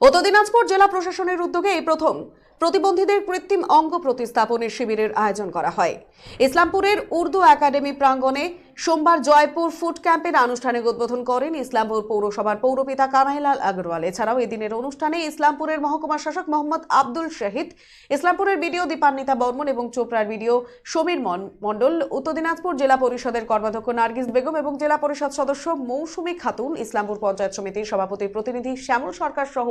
উত্তর দিনাজপুর জেলা প্রশাসনের উদ্যোগে এই প্রথম। প্রতিবন্ধীদের কৃত্রিম অঙ্গ প্রতিস্থাপনের শিবিরের আয়োজন করা হয়। ইসলামপুরের উর্দু একাডেমি প্রাঙ্গণে সোমবার জয়পুর ফুড ক্যাম্পের আনুষ্ঠানিক উদ্বোধন করেন ইসলামপুর পৌরসভার পৌরপিতা কানাইলাল আগরওয়াল। এছাড়াও এদিনের অনুষ্ঠানে ইসলামপুরের মহকুমা শাসক মোহাম্মদ আব্দুল শহীদ, ইসলামপুরের বিডিও দীপান্বিতা বর্মন এবং চোপড়ার বিডিও সমীর মণ্ডল, উত্তর দিনাজপুর জেলা পরিষদের কর্মাধ্যক্ষ নার্গিস বেগম এবং জেলা পরিষদ সদস্য মৌসুমী খাতুন, ইসলামপুর পঞ্চায়েত সমিতির সভাপতির প্রতিনিধি শ্যামল সরকার সহ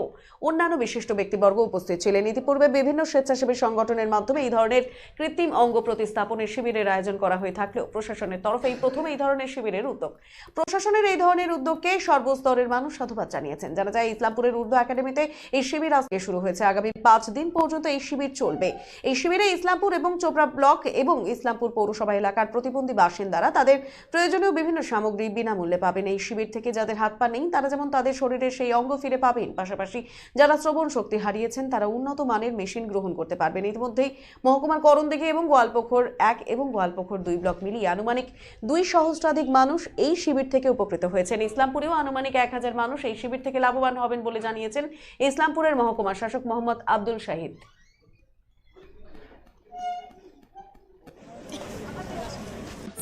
অন্যান্য বিশিষ্ট ব্যক্তিবর্গ উপস্থিত ছিলেন। ইতিপূর্বে বিভিন্ন স্বেচ্ছাসেবী সংগঠনের মাধ্যমে এই ধরনের কৃত্রিম অঙ্গ প্রতিস্থাপনের শিবিরের আয়োজন করা হয়ে থাকলেও প্রশাসনের তরফে এই প্রথম এই ধরনের শিবিরের উদ্যোগ। প্রশাসনের এই ধরনের উদ্যোগকে সর্বস্তরের মানুষ সাধুবাদ জানিয়েছেন। জানা যায়, ইসলামপুরের উর্দু একাডেমিতে এই শিবির আজকে শুরু হয়েছে। আগামী পাঁচ দিন পর্যন্ত এই শিবির চলবে। এই শিবিরে ইসলামপুর এবং চোপড়া ব্লক এবং ইসলামপুর পৌরসভা এলাকার প্রতিবন্ধী বাসিন্দারা তাদের প্রয়োজনীয় বিভিন্ন সামগ্রী বিনামূল্যে পাবেন। এই শিবির থেকে যাদের হাত পা নেই, তারা যেমন তাদের শরীরের সেই অঙ্গ ফিরে পাবেন, পাশাপাশি যারা শ্রবণ শক্তি হারিয়েছেন, তারা উন্নত মানের মেশিন গ্রহণ করতে পারবেন। ইতিমধ্যেই মহকুমার করণদিঘি এবং গোয়ালপোখর এক এবং গোয়ালপোখর দুই ব্লক মিলিয়ে আনুমানিক দুই সহস্রাধিক মানুষ এই শিবির থেকে উপকৃত হয়েছেন। ইসলামপুরেও আনুমানিক এক হাজার মানুষ এই শিবির থেকে লাভবান হবেন বলে জানিয়েছেন ইসলামপুরের মহকুমা শাসক মোহাম্মদ আব্দুল শাহিদ।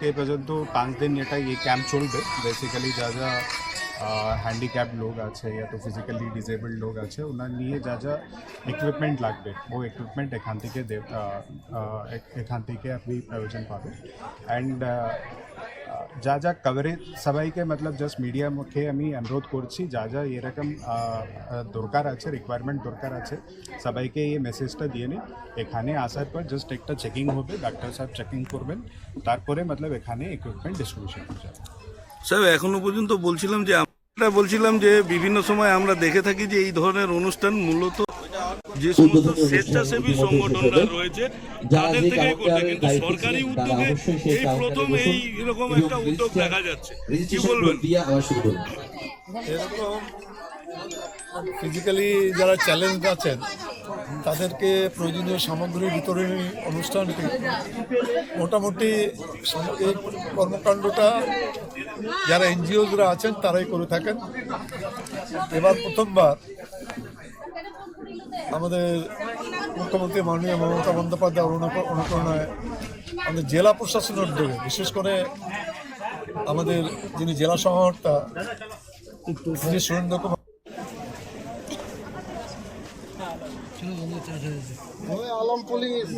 কে পর্যন্ত পাঁচ দিন এটা এই ক্যাম্প চলবে। বেসিক্যালি যা যা হ্যান্ডিক্যাপ লোক আছে या তো ফিজিক্যালি ডিসেবলড লোক আছে, ওনার নিয়ে যা যা ইকুইপমেন্ট লাগবে, ও ইকুইপমেন্ট এখান থেকে এ- এখান থেকে আপনি প্রয়োজন পাবেন। অ্যান্ড যা যা কভারেজ সবাইকে মতলব জাস্ট মিডিয়া মুখে আমি অনুরোধ করছি যা যা এরকম দরকার আছে রিকোয়ারমেন্ট দরকার আছে সবাইকে এই মেসেজটা দিয়ে নিন এখানে আসার পর জাস্ট একটা চেকিং হবে ডাক্তার সাহেব চেকিং করবেন তারপরে মতলব এখানে ইকুইপমেন্ট ডিস্ট্রিবিউশন হয়ে যাবে স্যার এখনও পর্যন্ত বলছিলাম যে আমরা বলছিলাম যে বিভিন্ন সময় আমরা দেখে থাকি যে এই ধরনের অনুষ্ঠান মূলত যে সমস্ত স্বেচ্ছাসেবী সংগঠনরা রয়েছে তাদের থেকেই করতে কিন্তু সরকারি উদ্যোগে এই প্রথম এই এরকম একটা উদ্যোগ দেখা যাচ্ছে। কি বলবেন? এরকম ফিজিক্যালি যারা চ্যালেঞ্জ আছেন তাদেরকে প্রয়োজনীয় সামগ্রী বিতরণী অনুষ্ঠানটি মোটামুটি এই কর্মকাণ্ডটা যারা এনজিওজরা আছেন তারাই করে থাকেন। এবার প্রথমবার আমাদের মুখ্যমন্ত্রী মাননীয় মমতা বন্দ্যোপাধ্যায় অনুপ্রেরণায় আমাদের জেলা প্রশাসনের উদ্যোগে বিশেষ করে আমাদের যিনি জেলা সংহর্তা শ্রী সুরেন্দ্র কুমার ওই আলম পুলিশ